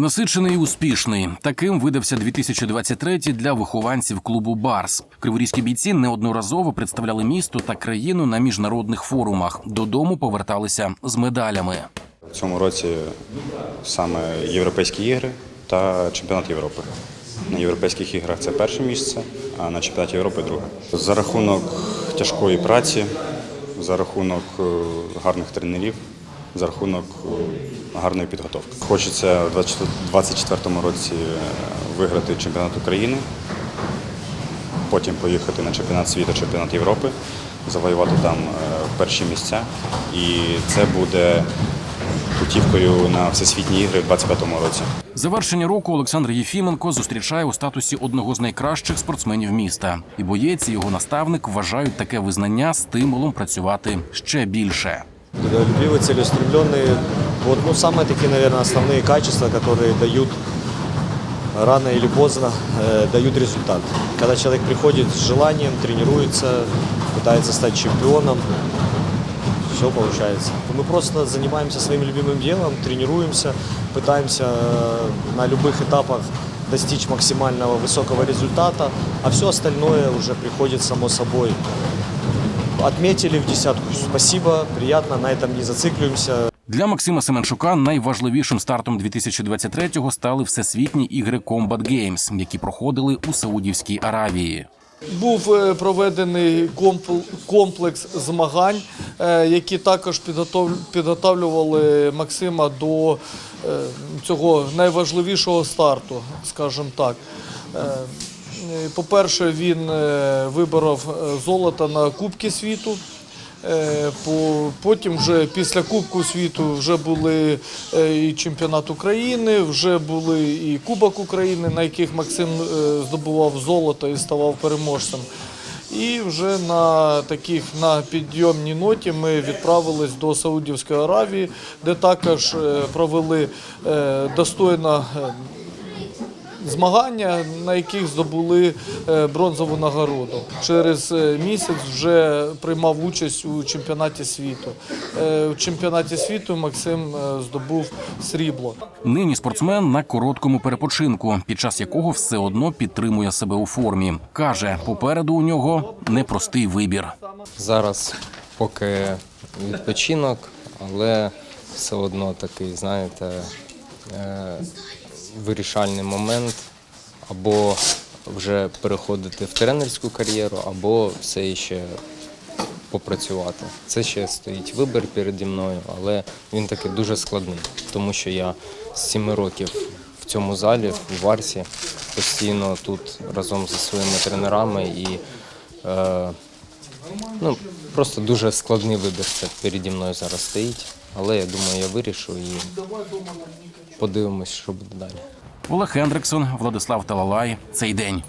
Насичений і успішний. Таким видався 2023 для вихованців клубу Барс. Криворізькі бійці неодноразово представляли місто та країну на міжнародних форумах. Додому поверталися з медалями. В цьому році саме Європейські ігри та чемпіонат Європи. На європейських іграх це перше місце, а на чемпіонаті Європи друге. За рахунок тяжкої праці, за рахунок е, гарних тренерів, за рахунок е, гарної підготовки. Хочеться у 2024 році е, виграти чемпіонат України, потім поїхати на чемпіонат світу, чемпіонат Європи, завоювати там е, перші місця. І це буде путівкою на всесвітні ігри в 2025 році. Завершення року Олександр Єфіменко зустрічає у статусі одного з найкращих спортсменів міста. І боєць і його наставник вважають таке визнання стимулом працювати ще більше. Трудолюбивый, целеустремленный. Вот, ну, самые такие, наверное, основные качества, которые дают рано или поздно э, дают результат. Когда человек приходит с желанием, тренируется, пытается стать чемпионом, все получается. Мы просто занимаемся своим любимым делом, тренируемся, пытаемся э, на любых этапах достичь максимального высокого результата, а все остальное уже приходит само собой. Отметили в десятку. Спасибо, приятно, на этом не зацикливаемся. Для Максима Семенчука найважливішим стартом 2023-го стали всесвітні ігри Combat Games, які проходили у Саудівській Аравії. Був е, проведений комплекс змагань, е, які також підготовлювали Максима до е, цього найважливішого старту, скажімо так. Е, По-перше, він е, виборов е, золото на Кубки світу. Потім вже після Кубку світу вже були і чемпіонат України, вже були і Кубок України, на яких Максим здобував золото і ставав переможцем. І вже на таких на підйомній ноті ми відправились до Саудівської Аравії, де також провели достойно змагання, на яких здобули е, бронзову нагороду. Через е, місяць вже приймав участь у чемпіонаті світу. Е, У чемпіонаті світу Максим е, здобув срібло. Нині спортсмен на короткому перепочинку, під час якого все одно підтримує себе у формі. каже, попереду у нього непростий вибір. Зараз поки відпочинок, але все одно такий, знаєте, е, вирішальний момент або вже переходити в тренерську кар'єру, або все ще попрацювати. Це ще стоїть вибір переді мною, але він такий дуже складний, тому що я з 7 років в цьому залі, в Варсі, постійно тут разом зі своїми тренерами і е, Ну, просто дуже складний вибір це переді мною зараз стоїть. Але я думаю, я вирішу і подивимось, що буде далі. Олег Хендриксон, Владислав Талалай. Цей день.